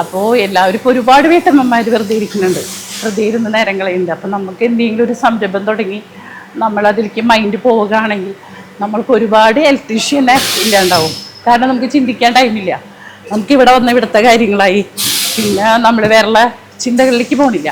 അപ്പോൾ എല്ലാവരും ഇപ്പോൾ ഒരുപാട് വീട്ടമ്മമാർ വെറുതെ ഇരിക്കുന്നുണ്ട്. വെറുതെ ഇരുന്ന് നേരം കളയുന്നുണ്ട് അപ്പം നമുക്ക് എന്തെങ്കിലും ഒരു സംരംഭം തുടങ്ങി നമ്മളതിലേക്ക് മൈൻഡ് പോവുകയാണെങ്കിൽ നമ്മൾക്ക് ഒരുപാട് ഹെൽത്ത് ഇഷ്യൂ തന്നെ ഇല്ലാണ്ടാവും. കാരണം നമുക്ക് ചിന്തിക്കാൻ ടൈമില്ല നമുക്ക് ഇവിടെ വന്ന ഇവിടുത്തെ കാര്യങ്ങളായി. പിന്നെ നമ്മൾ വേറെയുള്ള ചിന്തകളിലേക്ക് പോകണില്ല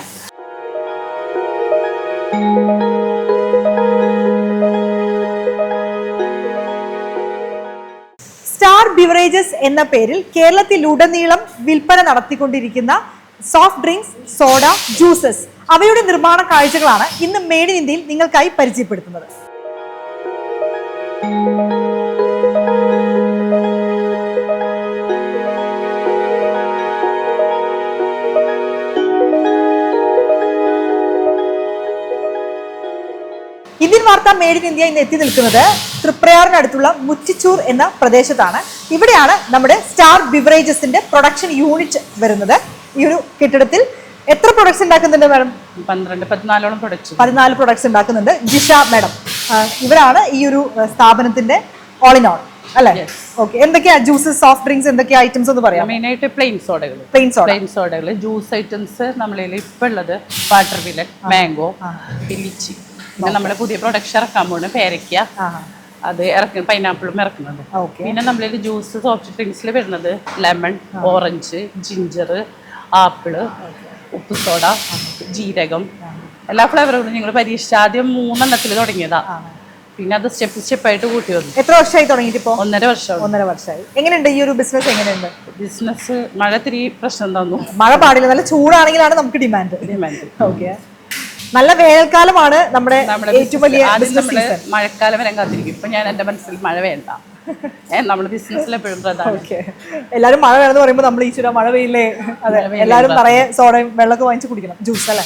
ബിവറേജസ് എന്ന പേരിൽ കേരളത്തിലുടനീളം വിൽപ്പന നടത്തിക്കൊണ്ടിരിക്കുന്ന സോഫ്റ്റ് ഡ്രിങ്ക്സ് സോഡ ജ്യൂസസ് അവയുടെ നിർമ്മാണ കാഴ്ചകളാണ് ഇന്ന് മെയ്ഡ് ഇൻ ഇന്ത്യയിൽ നിങ്ങൾക്കായി പരിചയപ്പെടുത്തുന്നത്. വാർത്ത മെയ്ഡ് ഇൻ ഇന്ത്യ ഇന്ന് എത്തി നിൽക്കുന്നത് തൃപ്രയാറിനടുത്തുള്ള മുച്ചിച്ചൂർ എന്ന പ്രദേശത്താണ്. ഇവിടെയാണ് നമ്മുടെ സ്റ്റാർ ബിവറേജസിന്റെ പ്രൊഡക്ഷൻ യൂണിറ്റ് വരുന്നത്. ഈ ഒരു കെട്ടിടത്തിൽ എത്ര പ്രൊഡക്ട്സ് ഉണ്ടാക്കുന്നുണ്ട് മാഡം? പന്ത്രണ്ട് പതിനാലോളം പ്രൊഡക്ട്സ്. പതിനാല് പ്രൊഡക്ട്സ് ഉണ്ടാക്കുന്നുണ്ട്. ജിഷ മാഡം ഇവരാണ് ഈ ഒരു സ്ഥാപനത്തിന്റെ ഓൾ ഇൻ ഓൾ അല്ലേ. ഓക്കെ എന്തൊക്കെയാ ജ്യൂസസ് സോഫ്റ്റ് ഡ്രിങ്ക്സ് എന്തൊക്കെയാ ഐറ്റംസ് എന്ന് പറയാം മെയിൻ ആയിട്ട് പ്ലെയിൻ സോഡകൾ പ്ലെയിൻ സോഡ പ്ലെയിൻ സോഡകൾ ജ്യൂസ് ഐറ്റംസ് നമ്മളിൽ ഇപ്പോൾ ഉള്ളത് വാട്ടർ മിലൻ മാംഗോ ലിച്ചി പിന്നെ നമ്മൾ പുതിയ പ്രൊഡക്ഷൻ ഇറക്കാൻ പോണ് പേരയ്ക്ക. അത് ഇറക്കുന്ന പൈനാപ്പിളും ഇറക്കുന്നുണ്ട്. പിന്നെ നമ്മളിൽ ജ്യൂസ് സോഫ്റ്റ് ഡ്രിങ്ക്സിൽ വരുന്നത് ലെമൺ ഓറഞ്ച് ജിഞ്ചർ ആപ്പിൾ ഉപ്പ് സോഡ ജീരകം. എല്ലാ ഫ്ലേവറുകളും ഞങ്ങൾ പരീക്ഷിച്ച ആദ്യം മൂന്നെണ്ണത്തിൽ തുടങ്ങിയതാ. പിന്നെ അത് സ്റ്റെപ്പ് സ്റ്റെപ്പായിട്ട് കൂട്ടി വന്നു. എത്ര വർഷമായി തുടങ്ങിയിട്ട് ഇപ്പോൾ ഒന്നര വർഷം. ഒന്നര വർഷമായി എങ്ങനെയുണ്ട് ഈ ഒരു ബിസിനസ് എങ്ങനെയുണ്ട്? ബിസിനസ് മഴ തിരി പ്രശ്നം തന്നു. മഴ പാടില്ല നല്ല ചൂടാണെങ്കിലാണ് നമുക്ക് ഡിമാൻഡ് ഡിമാൻഡ് ഓക്കെ. നല്ല വേനൽക്കാലമാണ് നമ്മുടെ ഏറ്റവും വലിയ നമ്മൾ മഴക്കാലം വരെ കാത്തിരിക്കും. ഇപ്പൊ ഞാൻ എന്റെ മനസ്സിൽ മഴ വേണ്ട. ഏഹ് നമ്മുടെ ബിസിനസ്സിൽ എപ്പോഴും എല്ലാരും മഴ വേണമെന്ന് പറയുമ്പോൾ നമ്മൾ ഈശ്വര മഴ പെയ്യില്ലേ? അതെ എല്ലാരും നിറയെ സോഡയും വെള്ളമൊക്കെ വാങ്ങിച്ചു കുടിക്കണം. ജ്യൂസ് അല്ലേ?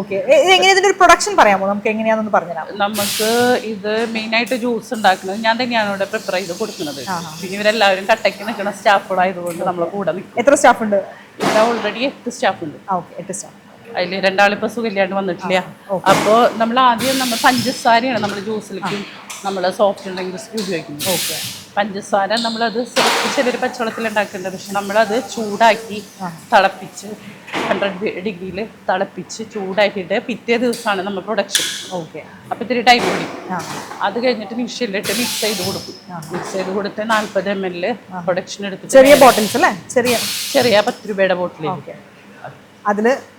ഓക്കെ ഇത് എങ്ങനെ ഇതിന്റെ ഒരു പ്രൊഡക്ഷൻ പറയാമോ? നമുക്ക് എങ്ങനെയാണെന്ന് പറഞ്ഞുതരാം നമുക്ക് ഇത് മെയിൻ ആയിട്ട് ജ്യൂസ് ഉണ്ടാക്കുന്നത് ഞാൻ തന്നെയാണ് ഇവിടെ പ്രിപ്പയർ ചെയ്ത് കൊടുക്കുന്നത്. പിന്നെ ഇവരെല്ലാവരും കട്ടയ്ക്ക് നിൽക്കുന്ന സ്റ്റാഫുകളായതുകൊണ്ട് നമ്മളെ കൂടെ എത്ര സ്റ്റാഫ് ഉണ്ട്? ഇവിടെ ഓൾറെഡി എട്ട് സ്റ്റാഫ് ഉണ്ട്. എട്ട് സ്റ്റാഫ് അതിൽ രണ്ടാളിപ്പോൾ സുഖമില്ലാണ്ട് വന്നിട്ടില്ല. അപ്പോൾ നമ്മൾ ആദ്യം നമ്മൾ പഞ്ചസാരയാണ് നമ്മൾ ജ്യൂസിലേക്കും നമ്മൾ സോഫ്റ്റ് ഡ്രിങ്ക്സ് ഉപയോഗിക്കുന്നത്. ഓക്കെ. പഞ്ചസാര നമ്മളത് ചെറിയൊരു പച്ചവെള്ളത്തിൽ ഉണ്ടാക്കേണ്ടത് പക്ഷെ നമ്മളത് ചൂടാക്കി തിളപ്പിച്ച് ഹൺഡ്രഡ് ഡിഗ്രിയിൽ തിളപ്പിച്ച് ചൂടാക്കിയിട്ട് പിറ്റേ ദിവസമാണ് നമ്മൾ പ്രൊഡക്ഷൻ ഓക്കെ. അപ്പോൾ ഇത്തിരി ടൈം കൂടി അത് കഴിഞ്ഞിട്ട് മിക്സിയിലിട്ട് മിക്സ് ചെയ്ത് കൊടുക്കും. മിക്സ് ചെയ്ത് കൊടുത്ത് നാൽപ്പത് എം എൽ പ്രൊഡക്ഷൻ എടുത്ത് ചെറിയ ബോട്ടിൽസ് അല്ലേ? ചെറിയ. ചെറിയ പത്ത് രൂപയുടെ ബോട്ടിലേക്ക്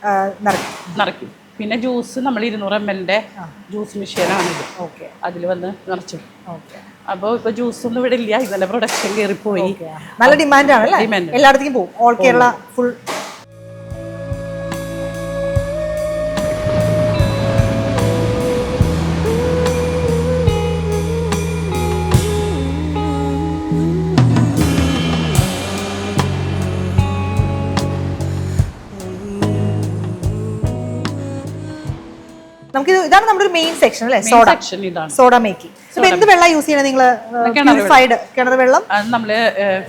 ആ, നിറയ്ക്കും നിറയ്ക്കും പിന്നെ ജ്യൂസ് നമ്മൾ ഇരുന്നൂറ് എം എല്ലിന്റെ ജ്യൂസ് മെഷീനാണിത് ഓക്കെ. അതിൽ വന്ന് നിറച്ചു. ഓക്കെ. അപ്പോൾ ഇപ്പോൾ ജ്യൂസ് ഒന്നും ഇവിടെ ഇല്ല. ഇന്നലെ പ്രൊഡക്ഷൻ കയറിപ്പോയി നല്ല ഡിമാൻഡാണ് ഡിമാൻഡ് എല്ലായിടത്തേക്കും പോകും ഓൾ കേരള ഫുൾ നമുക്ക് ഇതാണ് നമ്മുടെ ഒരു മെയിൻ സെക്ഷൻ അല്ലേ? സോഡ സെക്ഷൻ ഇതാണ്. സോഡ മേക്കിംഗ് എന്ത് വെള്ളം യൂസ് ചെയ്യണം നിങ്ങൾ പ്യൂരിഫൈഡ് കിണർ വെള്ളം. അത് നമ്മൾ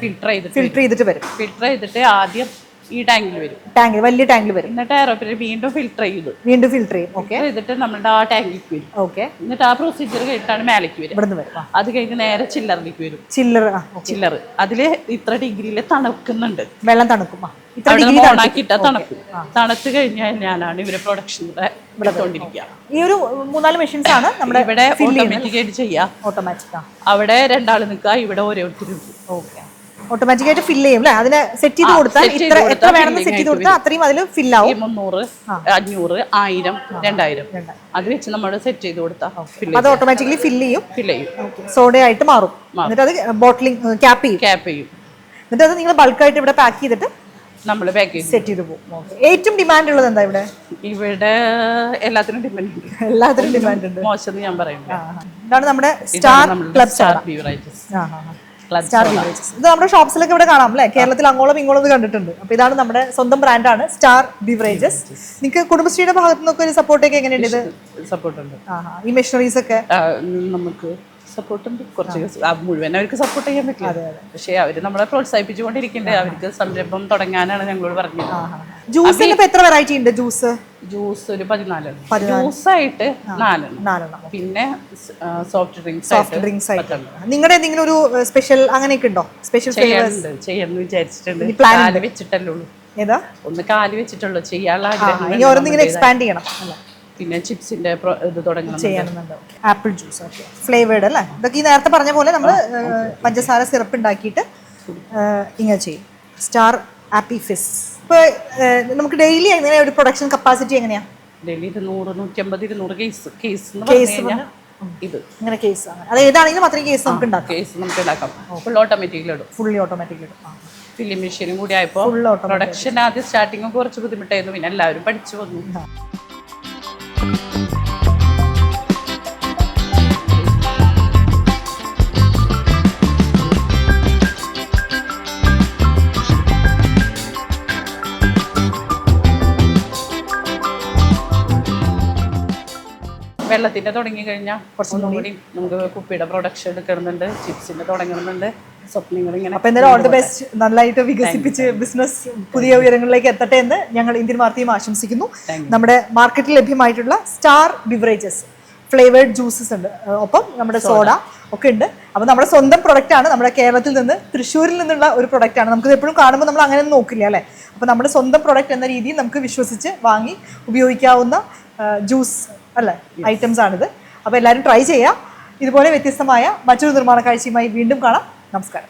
ഫിൽട്ടർ ചെയ്തിട്ട് ഫിൽട്ടർ ചെയ്തിട്ട് വരും. ഫിൽട്ടർ ചെയ്തിട്ട് ആദ്യം ഈ ടാങ്കിൽ വരും. ടാങ്കിൽ വലിയ ടാങ്കിൽ വരും. എന്നിട്ട് വീണ്ടും ഫിൽട്ടർ ചെയ്തു വീണ്ടും ഫിൽട്ടർ ചെയ്യും. ഓക്കെ ചെയ്തിട്ട് നമ്മുടെ ആ ടാങ്കിലേക്ക് വരും. ഓക്കെ എന്നിട്ട് ആ പ്രൊസീജിയർ കഴിഞ്ഞിട്ടാണ് മേലേക്ക് വരും ഇവിടുന്ന് വരും. അത് കഴിഞ്ഞ് നേരെ ചില്ലറിലേക്ക് വരും. ചില്ലർ. ചില്ലർ അതിൽ ഇത്ര ഡിഗ്രിയിൽ തണുക്കുന്നുണ്ട്. വെള്ളം തണുക്കും. ഇത്ര ഡിഗ്രി തണുക്കും. തണുത്ത് കഴിഞ്ഞാൽ ഞാനാണ് ഇവരെ പ്രൊഡക്ഷൻ ഈ ഒരു മൂന്നാൽ മെഷീൻസ് ആണ് നമ്മുടെ ഇവിടെ ഓട്ടോമാറ്റിക് ആയിട്ട് ചെയ്യാം. ഓട്ടോമാറ്റിക് അവിടെ രണ്ടാൾ നിൽക്കുക ഇവിടെ ഓരോരുത്തരും ഓക്കെ. ഓട്ടോമാറ്റിക് ആയിട്ട് ഫില്ല് ചെയ്യും അല്ലേ? അതിനെ സെറ്റ് ചെയ്ത് കൊടുത്താൽ ഇത്ര എത്ര വേണമെന്ന് സെറ്റ് ചെയ്ത് കൊടുത്താൽ അത്രയും അതിൽ ഫിൽ ആവും. മുന്നൂറ് അഞ്ഞൂറ് ആയിരം രണ്ടായിരം. അത് വെച്ച് നമ്മൾ സെറ്റ് ചെയ്ത് കൊടുത്താൽ അത് ഓട്ടോമാറ്റിക്കലി ഫില്ല് ചെയ്യും. ഫില്ല് ചെയ്യും. സോഡ ആയിട്ട് മാറും. എന്നിട്ട് അത് ബോട്ടിലിംഗ് ക്യാപ്പ് ചെയ്യും. ക്യാപ്പ് ചെയ്യും. എന്നിട്ട് അത് നിങ്ങൾ ബൾക്കായിട്ട് ഇവിടെ പാക്ക് ചെയ്തിട്ട് നമ്മൾ പാക്ക് ചെയ്യും സെറ്റ് ചെയ്ത് പോകും. ഏറ്റവും ഡിമാൻഡ് ഉള്ളത് എന്താ ഇവിടെ? ഇവിടെ എല്ലാത്തിനും ഡിമാൻഡ് ഉണ്ട്. എല്ലാത്തിനും ഡിമാൻഡ് ഉണ്ട്. മോശം ഞാൻ പറയുന്നത്. ഇതാണ് നമ്മുടെ star club star beverages star beverages ഇത് നമ്മുടെ ഷോപ്സിലൊക്കെ ഇവിടെ കാണാം അല്ലേ? കേരളത്തിൽ അങ്ങോളം ഇങ്ങോളം കണ്ടിട്ടുണ്ട്. അപ്പൊ ഇതാണ് നമ്മുടെ സ്വന്തം ബ്രാൻഡാണ് സ്റ്റാർ ബീവറേജസ് നിങ്ങൾക്ക് കുടുംബശ്രീയുടെ ഭാഗത്തു നിന്നൊക്കെ ഒരു സപ്പോർട്ടൊക്കെ എങ്ങനെയുണ്ട് ഇത്? സപ്പോർട്ട് ഉണ്ട്. ആ, ആ. ഈ മെഷീനറീസ് ഒക്കെ? നമുക്ക് സപ്പോർട്ട് കുറച്ച് മുഴുവൻ അവർക്ക് സപ്പോർട്ട് ചെയ്യാൻ പറ്റില്ല. പക്ഷേ അവർ നമ്മളെ പ്രോത്സാഹിപ്പിച്ചുകൊണ്ടിരിക്കണ്ടേ. അവർക്ക് സംരംഭം തുടങ്ങാനാണ് ഞങ്ങളോട് പറഞ്ഞത്. ജ്യൂസിന് എത്ര വെറൈറ്റി ഉണ്ട് ജ്യൂസ്? ജ്യൂസ് ഒരു പതിനാലെണ്ണം ജ്യൂസായിട്ട് നാലെണ്ണം. നാലെണ്ണം പിന്നെ സോഫ്റ്റ് ഡ്രിങ്ക്സ് സോഫ്റ്റ് ഡ്രിങ്ക്സ് ആയിട്ട് നിങ്ങളുടെ എന്തെങ്കിലും ഒരു സ്പെഷ്യൽ അങ്ങനെയൊക്കെ ഉണ്ടോ? സ്പെഷ്യൽ ചെയ്യാന്ന് വിചാരിച്ചിട്ടുണ്ട്. പ്ലാൻ വെച്ചിട്ടല്ലേ ഉള്ളൂ. ഏതാ? ഒന്ന് കാൽ വെച്ചിട്ടുള്ളൂ. ചെയ്യാനുള്ള ആഗ്രഹം ഇനി ഓരോന്നിങ്ങനെ എക്സ്പാൻഡ് ചെയ്യണം. അല്ലേ പിന്നെ ചിപ്സിന്റെ ഇത് തുടങ്ങണം. ചെയ്യണമെന്നുണ്ട്. ആപ്പിൾ ജ്യൂസ് ഓക്കെ ഫ്ലേവേർഡ് അല്ലേ? ഇതൊക്കെ ഈ നേരത്തെ പറഞ്ഞ പോലെ നമ്മൾ പഞ്ചസാര സിറപ്പ് ഉണ്ടാക്കിയിട്ട് ഇങ്ങനെ ചെയ്യും. സ്റ്റാർ ആപ്പി ഫിസ് ഇപ്പോൾ നമുക്ക് ഡെയിലി എങ്ങനെ ഒരു പ്രൊഡക്ഷൻ കപ്പാസിറ്റി എങ്ങനെയാ? ഡെയിലി ഇരുന്നൂറ് നൂറ്റമ്പത് ഇരുന്നൂറ് കേസ് കേസ് എന്ന് പറഞ്ഞു കഴിഞ്ഞാൽ ഇത്. ഇങ്ങനെ കേസ് ആണ്. അത് ഏതാണെങ്കിലും അത്രയും കേസ് നമുക്ക് ഉണ്ടാക്കാം. കേസ് നമുക്ക് ഉണ്ടാക്കാം. ഫുൾ ഓട്ടോമാറ്റിക്കിലിടും ഫുള്ളി ഓട്ടോമാറ്റിക് ഫിലിം മെഷീനും കൂടി ആയപ്പോൾ. പ്രൊഡക്ഷൻ ആദ്യം സ്റ്റാർട്ടിങ് കുറച്ച് ബുദ്ധിമുട്ടായിരുന്നു. പിന്നെ എല്ലാവരും പഠിച്ചു വന്നു. Thank you. വെള്ളത്തിന്റെ തുടങ്ങി കഴിഞ്ഞാൽ കുറച്ചും കൂടി നമുക്ക് കുപ്പിയുടെ പ്രൊഡക്ഷൻ എടുക്കുന്നുണ്ട് ചിപ്സിന്റെ തുടങ്ങുന്നുണ്ട് സ്വപ്നങ്ങൾ ഇങ്ങനെ അപ്പോൾ എന്തായാലും ഓൾ ദി ബെസ്റ്റ് നന്നായിട്ട് വികസിപ്പിച്ച് ബിസിനസ് പുതിയ ഉയരങ്ങളിലേക്ക് എത്തട്ടെ എന്ന് ഞങ്ങൾ ഇന്ത്യൻ വാർത്തയും ആശംസിക്കുന്നു. നമ്മുടെ മാർക്കറ്റിൽ ലഭ്യമായിട്ടുള്ള സ്റ്റാർ ബിവറേജസ് ഫ്ലേവേർഡ് ജ്യൂസസ് ഉണ്ട്. ഒപ്പം നമ്മുടെ സോഡ ഒക്കെ ഉണ്ട്. അപ്പോൾ നമ്മുടെ സ്വന്തം പ്രൊഡക്റ്റ് ആണ്. നമ്മുടെ കേരളത്തിൽ നിന്ന് തൃശ്ശൂരിൽ നിന്നുള്ള ഒരു പ്രൊഡക്റ്റ് ആണ്. നമുക്ക് എപ്പോഴും കാണുമ്പോൾ നമ്മൾ അങ്ങനെ നോക്കില്ല അല്ലേ? അപ്പോൾ നമ്മുടെ സ്വന്തം പ്രൊഡക്റ്റ് എന്ന രീതിയിൽ നമുക്ക് വിശ്വസിച്ച് വാങ്ങി ഉപയോഗിക്കാവുന്ന ജ്യൂസ് അല്ലേ? ഐറ്റംസ് ആണിത്. അപ്പോൾ എല്ലാവരും ട്രൈ ചെയ്യാം. ഇതുപോലെ വ്യത്യസ്തമായ മറ്റൊരു നിർമ്മാണ കാഴ്ചയുമായി വീണ്ടും കാണാം. നമസ്കാരം.